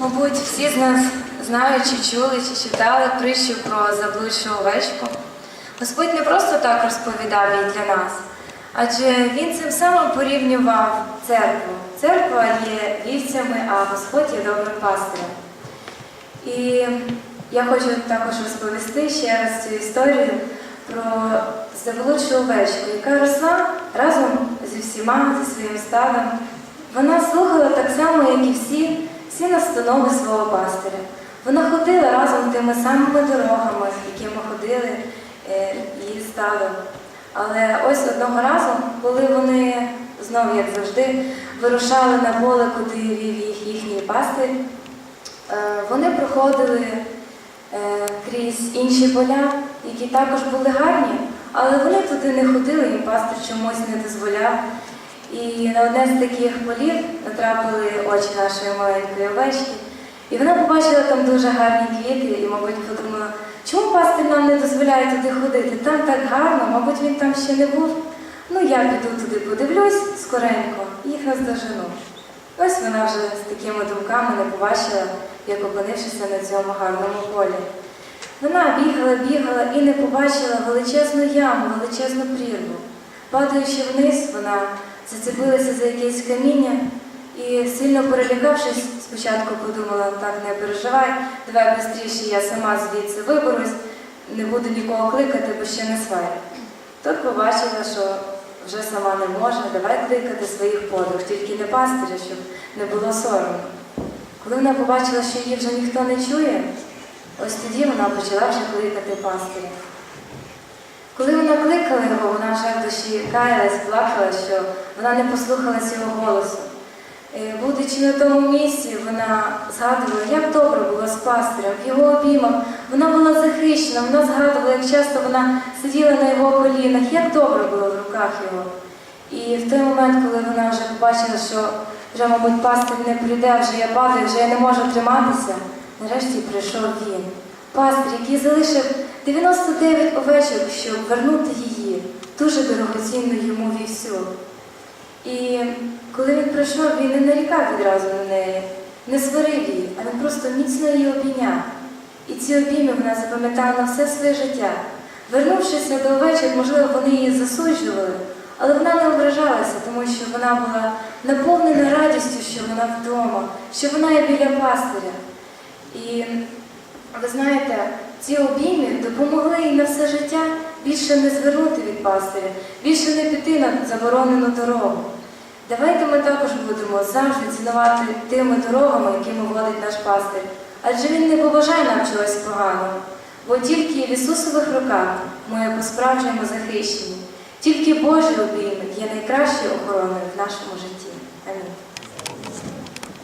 Мабуть, всі з нас знають, чи чули, чи читали притчу про заблудшу овечку. Господь не просто так розповідав її для нас, адже Він цим самим порівнював церкву. Церква є вівцями, а Господь є добрим пастирем. І я хочу також розповісти ще раз цю історію про заблудшу овечку, яка росла разом зі всіма, зі своїм стадом. Вона слухала так само, як і всі, всі настанови свого пастиря. Вона ходила разом тими самими дорогами, якими ходили е, її стадо. Але ось одного разу, коли вони знову, як завжди, вирушали на поле, куди вів їх їхній пастир, Е, Вони проходили е, крізь інші поля, які також були гарні, але вони туди не ходили, їм пастир чомусь не дозволяв. І на одне з таких полів натрапили очі нашої маленької овечки, і вона побачила там дуже гарні квіти і, мабуть, подумала, чому пастир нам не дозволяє туди ходити? Там так гарно, мабуть, він там ще не був. Ну, я піду туди подивлюсь скоренько, і їх наздожену. Ось вона вже з такими думками не побачила, як опинившися на цьому гарному полі. Вона бігала, бігала і не побачила величезну яму, величезну прірву. Падаючи вниз, вона зацепилася за якесь каміння і, сильно перелякавшись, спочатку подумала, так не переживай, давай швидше я сама звідси виберусь, не буду нікого кликати, бо ще не сварю. Тут побачила, що вже сама не може, давай кликати своїх подруг, тільки не пастиря, щоб не було соромно. Коли вона побачила, що її вже ніхто не чує, ось тоді вона почала вже кликати пастиря. Коли вона кликала його, вона вже в душі каялась, плакала, що вона не послухалась його голосу. Е, Будучи на тому місці, вона згадувала, як добре було з пастирем, його обіймах. Вона була захищена, вона згадувала, як часто вона сиділа на його колінах, як добре було в руках його. І в той момент, коли вона вже побачила, що вже, мабуть, пастир не прийде, вже я падаю, вже я не можу триматися, нарешті прийшов він. Пастир, який залишив 99 овечок, щоб вернути її, дуже дорогоцінну йому вівсю. І коли він прийшов, він не нарікав відразу на неї, не сварив її, а він просто міцно її обійняв. І ці обійми вона запам'ятала на все своє життя. Вернувшися до овечок, можливо, вони її засуджували, але вона не ображалася, тому що вона була наповнена радістю, що вона вдома, що вона є біля пастиря. І ви знаєте, ці обійми допомогли їй на все життя більше не звернути від пастиря, більше не піти на заборонену дорогу. Давайте ми також будемо завжди цінувати тими дорогами, якими водить наш пастир. Адже він не побажає нам чогось поганого, бо тільки в Ісусових руках ми по-справжньому захищені. Тільки Божі обійми є найкращою охороною в нашому житті.